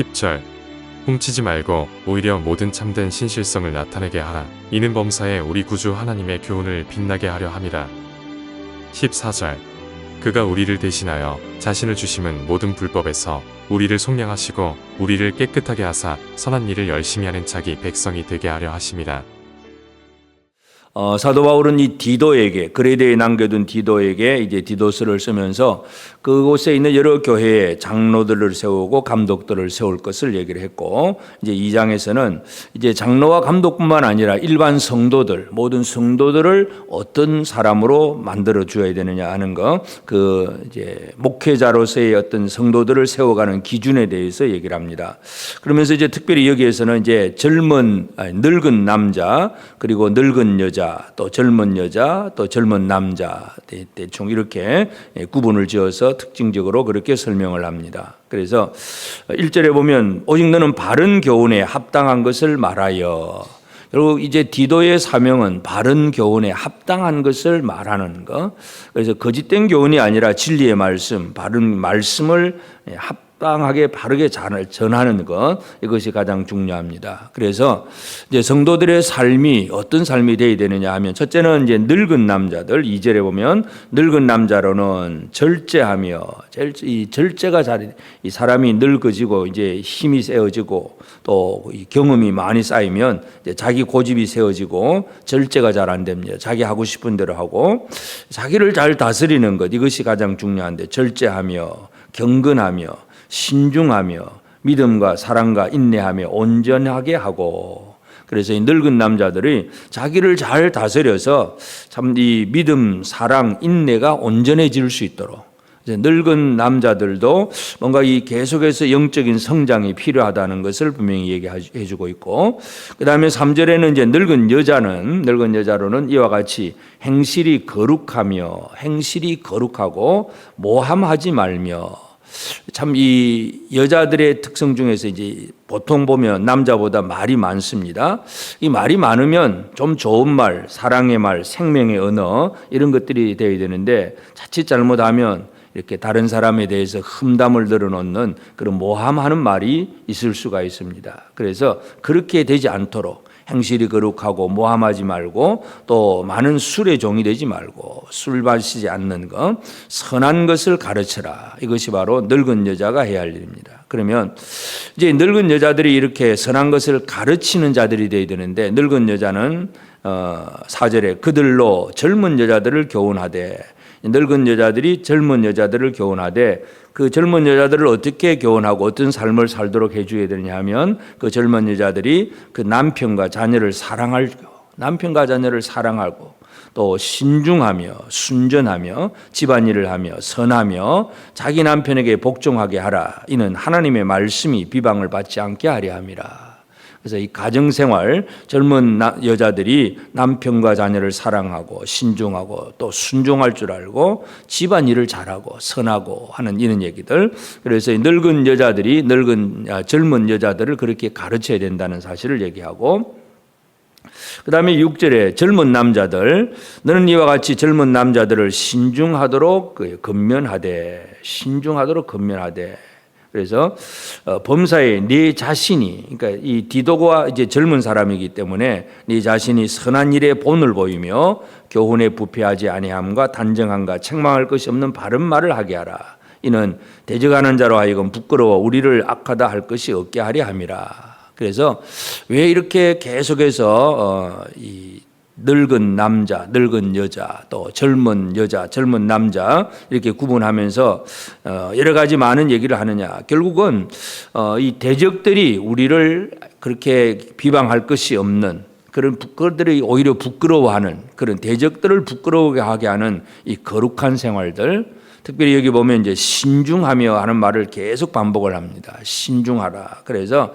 10절 훔치지 말고 오히려 모든 참된 신실성을 나타내게 하라. 이는 범사에 우리 구주 하나님의 교훈을 빛나게 하려 함이라. 14절 그가 우리를 대신하여 자신을 주심은 모든 불법에서 우리를 속량하시고 우리를 깨끗하게 하사 선한 일을 열심히 하는 자기 백성이 되게 하려 하심이라. 어, 사도 바울은 이 디도에게 그레데에 남겨둔 디도에게 이제 디도스를 쓰면서 그곳에 있는 여러 교회의 장로들을 세우고 감독들을 세울 것을 얘기를 했고 이제 2장에서는 이제 장로와 감독뿐만 아니라 일반 성도들 모든 성도들을 어떤 사람으로 만들어 주어야 되느냐 하는 거 그 이제 목회자로서의 어떤 성도들을 세워가는 기준에 대해서 얘기를 합니다. 그러면서 이제 특별히 여기에서는 이제 젊은 아니, 늙은 남자 그리고 늙은 여자 또 젊은 여자 또 젊은 남자 대- 대충 이렇게 예, 구분을 지어서 특징적으로 그렇게 설명을 합니다. 그래서 1절에 보면 오직 너는 바른 교훈에 합당한 것을 말하여 결국 이제 디도의 사명은 바른 교훈에 합당한 것을 말하는 것. 그래서 거짓된 교훈이 아니라 진리의 말씀, 바른 말씀을 예, 합당하게 바르게 잘 전하는 것 이것이 가장 중요합니다. 그래서 이제 성도들의 삶이 어떤 삶이 되어야 되느냐 하면 첫째는 이제 늙은 남자들 2절에 보면 늙은 남자로는 절제하며 절- 이 절제가 잘 이 사람이 늙어지고 이제 힘이 세어지고 또이 경험이 많이 쌓이면 자기 고집이 세워지고 절제가 잘 안 됩니다. 자기 하고 싶은 대로 하고 자기를 잘 다스리는 것 이것이 가장 중요한데 절제하며 경건하며 신중하며 믿음과 사랑과 인내하며 온전하게 하고 그래서 이 늙은 남자들이 자기를 잘 다스려서 참 이 믿음, 사랑, 인내가 온전해질 수 있도록. 늙은 남자들도 뭔가 이 계속해서 영적인 성장이 필요하다는 것을 분명히 얘기해 주고 있고 그 다음에 3절에는 이제 늙은 여자는 늙은 여자로는 이와 같이 행실이 거룩하며 행실이 거룩하고 모함하지 말며 참 이 여자들의 특성 중에서 이제 보통 보면 남자보다 말이 많습니다. 이 말이 많으면 좀 좋은 말, 사랑의 말, 생명의 언어 이런 것들이 되어야 되는데 자칫 잘못하면 이렇게 다른 사람에 대해서 흠담을 늘어놓는 그런 모함하는 말이 있을 수가 있습니다. 그래서 그렇게 되지 않도록 행실이 거룩하고 모함하지 말고 또 많은 술의 종이 되지 말고 술 마시지 않는 것 선한 것을 가르쳐라 이것이 바로 늙은 여자가 해야 할 일입니다. 그러면 이제 늙은 여자들이 이렇게 선한 것을 가르치는 자들이 되어야 되는데 늙은 여자는 어, 사절에 그들로 젊은 여자들을 교훈하되 늙은 여자들이 젊은 여자들을 교훈하되 그 젊은 여자들을 어떻게 교훈하고 어떤 삶을 살도록 해줘야 되느냐 하면 그 젊은 여자들이 그 남편과 자녀를 사랑할 남편과 자녀를 사랑하고 또 신중하며 순전하며 집안일을 하며 선하며 자기 남편에게 복종하게 하라 이는 하나님의 말씀이 비방을 받지 않게 하려 함이라. 그래서 이 가정 생활 젊은 나- 여자들이 남편과 자녀를 사랑하고 신중하고 또 순종할 줄 알고 집안 일을 잘하고 선하고 하는 이런 얘기들. 그래서 이 늙은 여자들이 늙은 아, 젊은 여자들을 그렇게 가르쳐야 된다는 사실을 얘기하고 그 다음에 6절에 젊은 남자들, 너는 이와 같이 젊은 남자들을 신중하도록 그 건면하되, 신중하도록 건면하되. 그래서 어, 범사에 네 자신이, 그러니까 이 디도가 이제 젊은 사람이기 때문에 네 자신이 선한 일에 본을 보이며 교훈에 부패하지 아니함과 단정함과 책망할 것이 없는 바른 말을 하게 하라. 이는 대적하는 자로 하여금 부끄러워 우리를 악하다 할 것이 없게 하려 함이라. 그래서 왜 이렇게 계속해서 어, 이 늙은 남자, 늙은 여자, 또 젊은 여자, 젊은 남자 이렇게 구분하면서 어, 여러 가지 많은 얘기를 하느냐? 결국은 어, 이 대적들이 우리를 그렇게 비방할 것이 없는 그런 그들이 오히려 부끄러워하는 그런 대적들을 부끄러워하게 하는 이 거룩한 생활들 특별히 여기 보면 이제 신중하며 하는 말을 계속 반복을 합니다. 신중하라. 그래서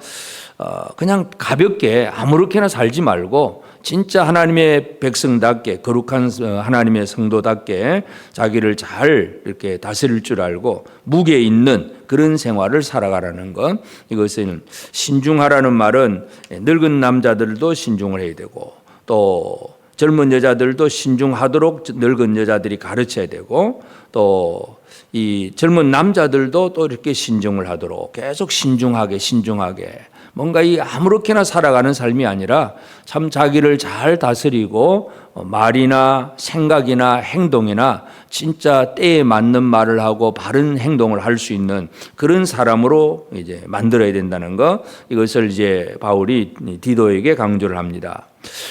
어 그냥 가볍게 아무렇게나 살지 말고 진짜 하나님의 백성답게 거룩한 어, 하나님의 성도답게 자기를 잘 이렇게 다스릴 줄 알고 무게 있는 그런 생활을 살아가라는 것. 이것은 신중하라는 말은 늙은 남자들도 신중을 해야 되고 또 젊은 여자들도 신중하도록 늙은 여자들이 가르쳐야 되고 또 이 젊은 남자들도 또 이렇게 신중을 하도록 계속 신중하게 신중하게 뭔가 이 아무렇게나 살아가는 삶이 아니라 참 자기를 잘 다스리고 어, 말이나 생각이나 행동이나 진짜 때에 맞는 말을 하고 바른 행동을 할 수 있는 그런 사람으로 이제 만들어야 된다는 거 이것을 이제 바울이 디도에게 강조를 합니다.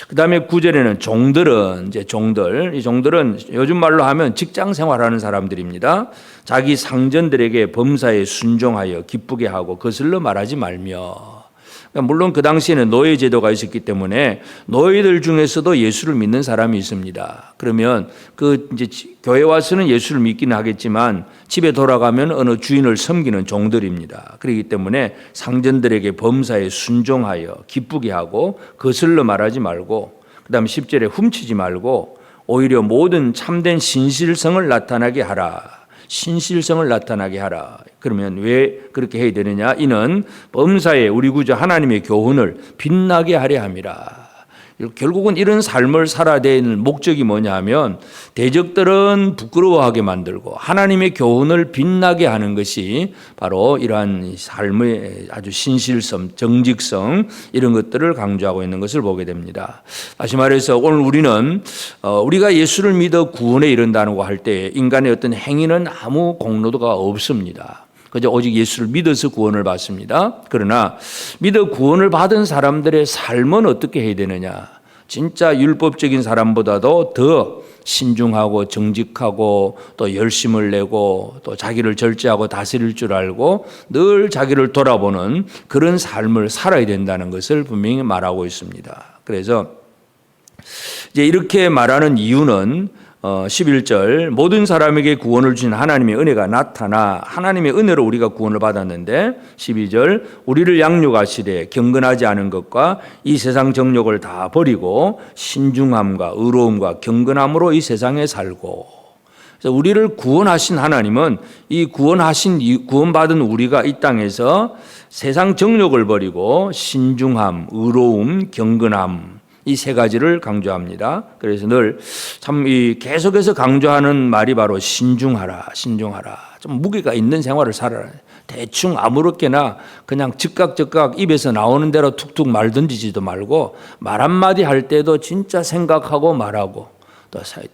그 다음에 구절에는 종들은 이제 종들 이 종들은 요즘 말로 하면 직장 생활하는 사람들입니다. 자기 상전들에게 범사에 순종하여 기쁘게 하고 거슬러 말하지 말며 물론 그 당시에는 노예 제도가 있었기 때문에 노예들 중에서도 예수를 믿는 사람이 있습니다. 그러면 그 이제 지- 교회 와서는 예수를 믿기는 하겠지만 집에 돌아가면 어느 주인을 섬기는 종들입니다. 그렇기 때문에 상전들에게 범사에 순종하여 기쁘게 하고 거슬러 말하지 말고 그다음 10절에 훔치지 말고 오히려 모든 참된 신실성을 나타나게 하라. 신실성을 나타나게 하라. 그러면 왜 그렇게 해야 되느냐? 이는 범사에 우리 구주 하나님의 교훈을 빛나게 하려 함이라. 결국은 이런 삶을 살아야 되는 목적이 뭐냐 하면 대적들은 부끄러워하게 만들고 하나님의 교훈을 빛나게 하는 것이 바로 이러한 삶의 아주 신실성, 정직성 이런 것들을 강조하고 있는 것을 보게 됩니다. 다시 말해서 오늘 우리는 어, 우리가 예수를 믿어 구원에 이른다고 할때 인간의 어떤 행위는 아무 공로도가 없습니다. 그저 오직 예수를 믿어서 구원을 받습니다. 그러나 믿어 구원을 받은 사람들의 삶은 어떻게 해야 되느냐? 진짜 율법적인 사람보다도 더 신중하고 정직하고 또 열심을 내고 또 자기를 절제하고 다스릴 줄 알고 늘 자기를 돌아보는 그런 삶을 살아야 된다는 것을 분명히 말하고 있습니다. 그래서 이제 이렇게 말하는 이유는 어 11절 모든 사람에게 구원을 주신 하나님의 은혜가 나타나 하나님의 은혜로 우리가 구원을 받았는데 12절 우리를 양육하시되 경건하지 않은 것과 이 세상 정욕을 다 버리고 신중함과 의로움과 경건함으로 이 세상에 살고. 그래서 우리를 구원하신 하나님은 이 구원하신 이 구원받은 우리가 이 땅에서 세상 정욕을 버리고 신중함, 의로움, 경건함 이 세 가지를 강조합니다. 그래서 늘 참 이 계속해서 강조하는 말이 바로 신중하라, 신중하라. 좀 무게가 있는 생활을 살아라. 대충 아무렇게나 그냥 즉각 즉각 입에서 나오는 대로 툭툭 말 던지지도 말고 말 한마디 할 때도 진짜 생각하고 말하고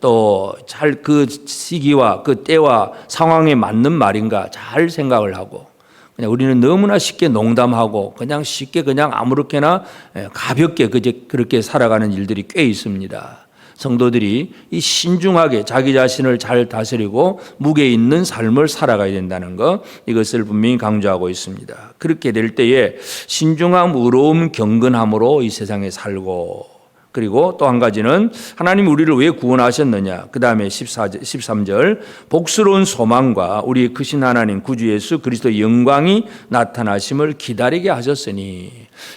또잘그 시기와 그 때와 상황에 맞는 말인가 잘 생각을 하고 그냥 우리는 너무나 쉽게 농담하고 그냥 쉽게 그냥 아무렇게나 예, 가볍게 그렇게 살아가는 일들이 꽤 있습니다. 성도들이 이 신중하게 자기 자신을 잘 다스리고 무게 있는 삶을 살아가야 된다는 것 이것을 분명히 강조하고 있습니다. 그렇게 될 때에 신중함, 의로움, 경건함으로 이 세상에 살고 그리고 또 한 가지는 하나님 우리를 왜 구원하셨느냐. 그 다음에 14절, 13절. 복스러운 소망과 우리 크신 하나님 구주 예수 그리스도의 영광이 나타나심을 기다리게 하셨으니.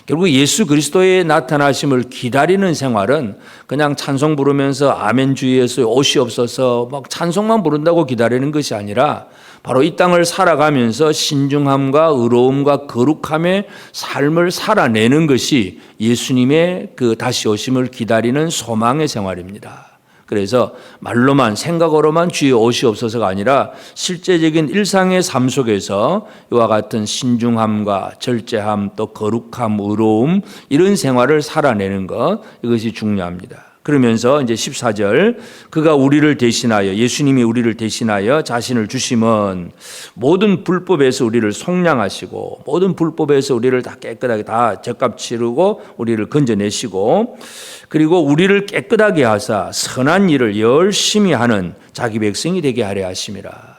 결국 예수 그리스도의 나타나심을 기다리는 생활은 그냥 찬송 부르면서 아멘 주 예수 옷이 없어서 막 찬송만 부른다고 기다리는 것이 아니라 바로 이 땅을 살아가면서 신중함과 의로움과 거룩함의 삶을 살아내는 것이 예수님의 그 다시 오심을 기다리는 소망의 생활입니다. 그래서 말로만 생각으로만 주의 옷이 없어서가 아니라 실제적인 일상의 삶 속에서 이와 같은 신중함과 절제함 또 거룩함 의로움 이런 생활을 살아내는 것 이것이 중요합니다. 그러면서 이제 14절 그가 우리를 대신하여 예수님이 우리를 대신하여 자신을 주심은 모든 불법에서 우리를 속량하시고 모든 불법에서 우리를 다 깨끗하게 다 적값 치르고 우리를 건져내시고 그리고 우리를 깨끗하게 하사 선한 일을 열심히 하는 자기 백성이 되게 하려 하심이라.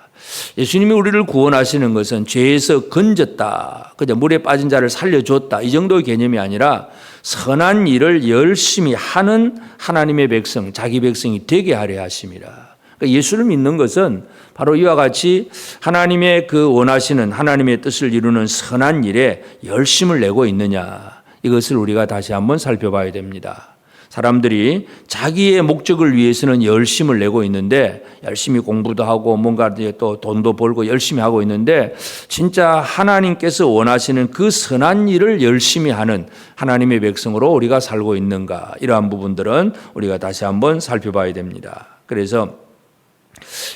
예수님이 우리를 구원하시는 것은 죄에서 건졌다. 그저 물에 빠진 자를 살려줬다. 이 정도의 개념이 아니라 선한 일을 열심히 하는 하나님의 백성, 자기 백성이 되게 하려 하심이라. 그러니까 예수를 믿는 것은 바로 이와 같이 하나님의 그 원하시는 하나님의 뜻을 이루는 선한 일에 열심을 내고 있느냐. 이것을 우리가 다시 한번 살펴봐야 됩니다. 사람들이 자기의 목적을 위해서는 열심을 내고 있는데 열심히 공부도 하고 뭔가 또 돈도 벌고 열심히 하고 있는데 진짜 하나님께서 원하시는 그 선한 일을 열심히 하는 하나님의 백성으로 우리가 살고 있는가 이러한 부분들은 우리가 다시 한번 살펴봐야 됩니다. 그래서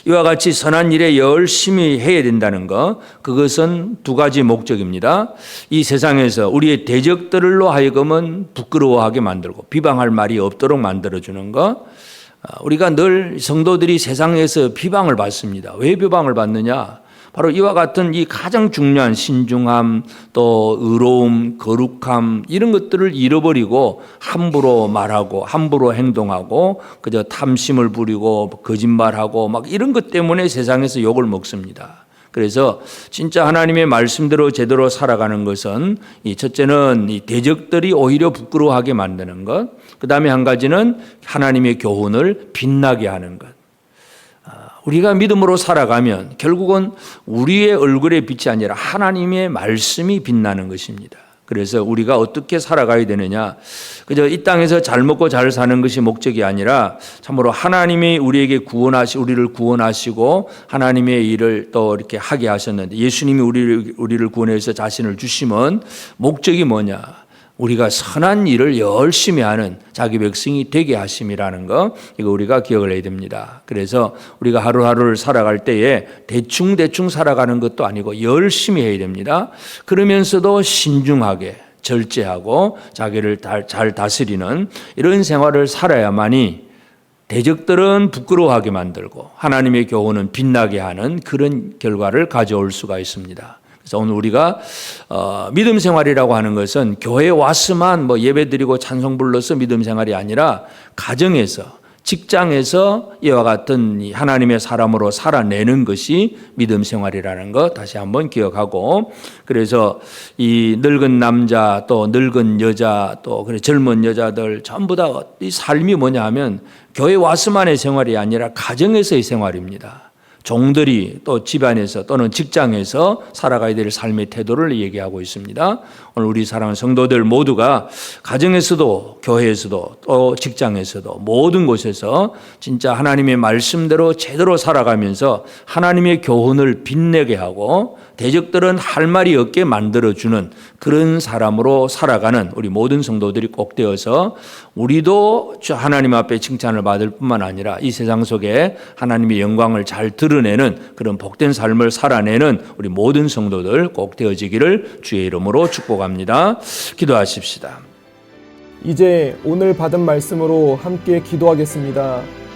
이와 같이 선한 일에 열심히 해야 된다는 것, 그것은 두 가지 목적입니다. 이 세상에서 우리의 대적들로 하여금은 부끄러워하게 만들고 비방할 말이 없도록 만들어주는 것, 아, 우리가 늘 성도들이 세상에서 비방을 받습니다. 왜 비방을 받느냐? 바로 이와 같은 이 가장 중요한 신중함, 또 의로움, 거룩함 이런 것들을 잃어버리고 함부로 말하고 함부로 행동하고 그저 탐심을 부리고 거짓말하고 막 이런 것 때문에 세상에서 욕을 먹습니다. 그래서 진짜 하나님의 말씀대로 제대로 살아가는 것은 이 첫째는 이 대적들이 오히려 부끄러워하게 만드는 것, 그 다음에 한 가지는 하나님의 교훈을 빛나게 하는 것. 우리가 믿음으로 살아가면 결국은 우리의 얼굴의 빛이 아니라 하나님의 말씀이 빛나는 것입니다. 그래서 우리가 어떻게 살아가야 되느냐. 그저 이 땅에서 잘 먹고 잘 사는 것이 목적이 아니라 참으로 하나님이 우리에게 구원하시, 우리를 구원하시고 하나님의 일을 또 이렇게 하게 하셨는데 예수님이 우리를, 우리를 구원해서 자신을 주시면 목적이 뭐냐. 우리가 선한 일을 열심히 하는 자기 백성이 되게 하심이라는 거 이거 우리가 기억을 해야 됩니다. 그래서 우리가 하루하루를 살아갈 때에 대충 대충 살아가는 것도 아니고 열심히 해야 됩니다. 그러면서도 신중하게 절제하고 자기를 잘 다스리는 이런 생활을 살아야만이 대적들은 부끄러워하게 만들고 하나님의 교훈은 빛나게 하는 그런 결과를 가져올 수가 있습니다. 그래서 오늘 우리가 어, 믿음 생활이라고 하는 것은 교회 왔으만 뭐 예배 드리고 찬송 불러서 믿음 생활이 아니라 가정에서 직장에서 이와 같은 하나님의 사람으로 살아내는 것이 믿음 생활이라는 것 다시 한번 기억하고 그래서 이 늙은 남자 또 늙은 여자 또 그래 젊은 여자들 전부 다 이 삶이 뭐냐 하면 교회 왔으만의 생활이 아니라 가정에서의 생활입니다. 종들이 또 집안에서 또는 직장에서 살아가야 될 삶의 태도를 얘기하고 있습니다. 오늘 우리 사랑하는 성도들 모두가 가정에서도 교회에서도 또 직장에서도 모든 곳에서 진짜 하나님의 말씀대로 제대로 살아가면서 하나님의 교훈을 빛내게 하고 대적들은 할 말이 없게 만들어주는 그런 사람으로 살아가는 우리 모든 성도들이 꼭 되어서 우리도 하나님 앞에 칭찬을 받을 뿐만 아니라 이 세상 속에 하나님의 영광을 잘 드러내는 그런 복된 삶을 살아내는 우리 모든 성도들 꼭 되어지기를 주의 이름으로 축복합니다. 기도하십시다. 이제 오늘 받은 말씀으로 함께 기도하겠습니다.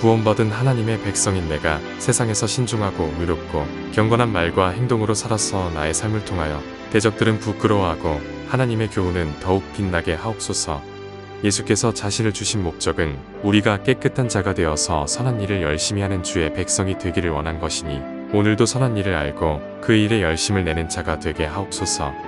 구원받은 하나님의 백성인 내가 세상에서 신중하고 의롭고 경건한 말과 행동으로 살아서 나의 삶을 통하여 대적들은 부끄러워하고 하나님의 교훈은 더욱 빛나게 하옵소서. 예수께서 자신을 주신 목적은 우리가 깨끗한 자가 되어서 선한 일을 열심히 하는 주의 백성이 되기를 원한 것이니 오늘도 선한 일을 알고 그 일에 열심을 내는 자가 되게 하옵소서.